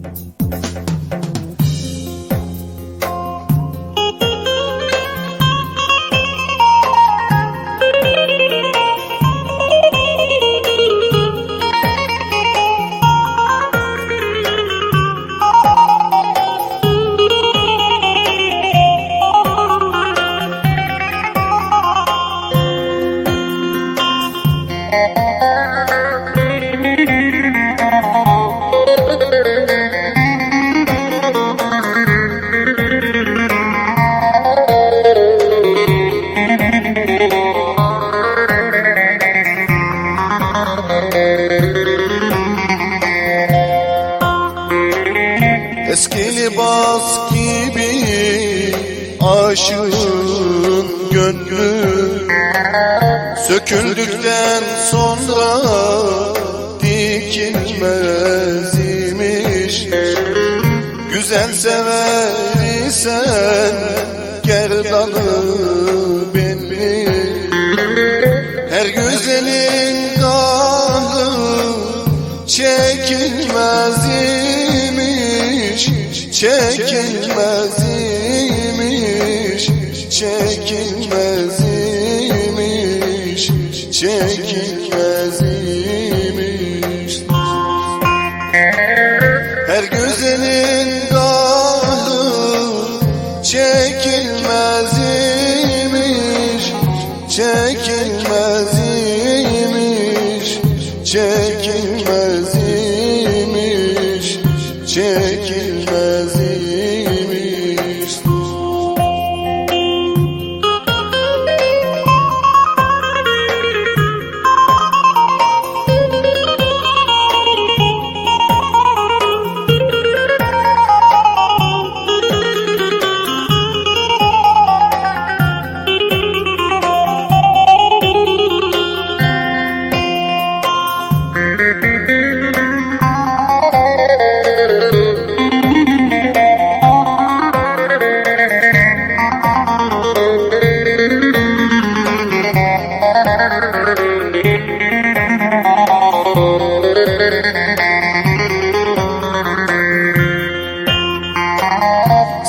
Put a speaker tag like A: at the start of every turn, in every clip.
A: Thank you. Eski libas gibi aşığın gönlü Söküldükten sonra dikilmez imiş. Güzel sever isen gerdanı belli Her güzelin kanı çekilmez imiş Çekilmez imiş Çekilmez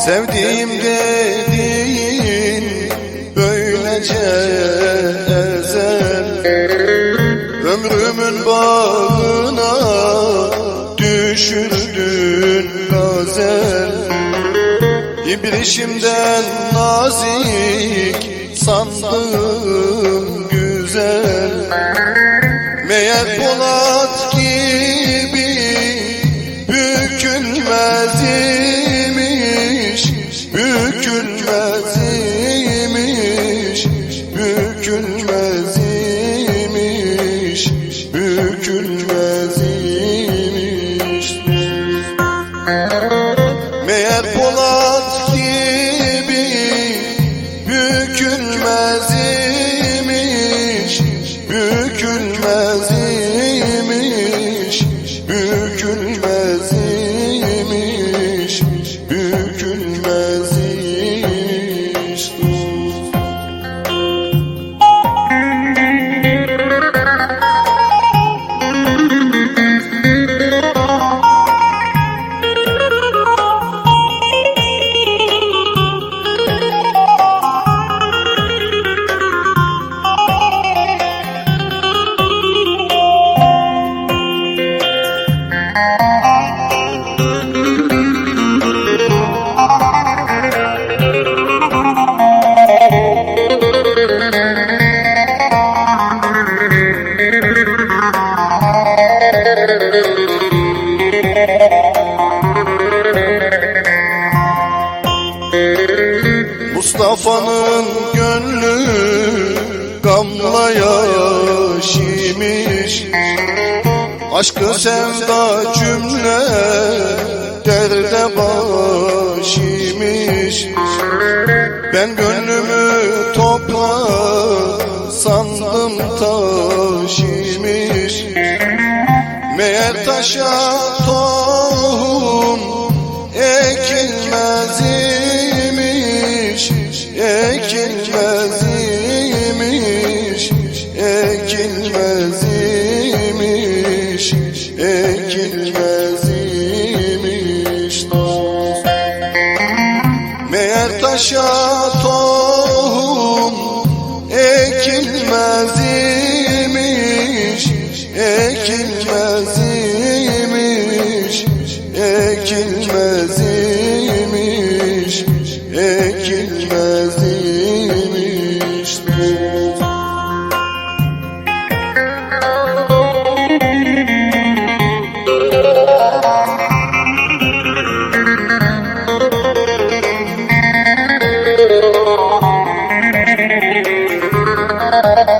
A: Sevdiğim dediğin böylece ezel Ömrümün bağına düşürdün gazel İbrişimden nazik sandım Bükülmez imiş Bükülmez imiş Meğer Polat Mustafa'nın gönlü gamla yaşimiş Aşkı sevda cümle derde başimiş Ben gönlümü topla sandım taşimiş Meğer taşa taşa tohum ekilmez imiş, ekilmez imiş, ekilmez imiş, ekilmez imiş. Thank you.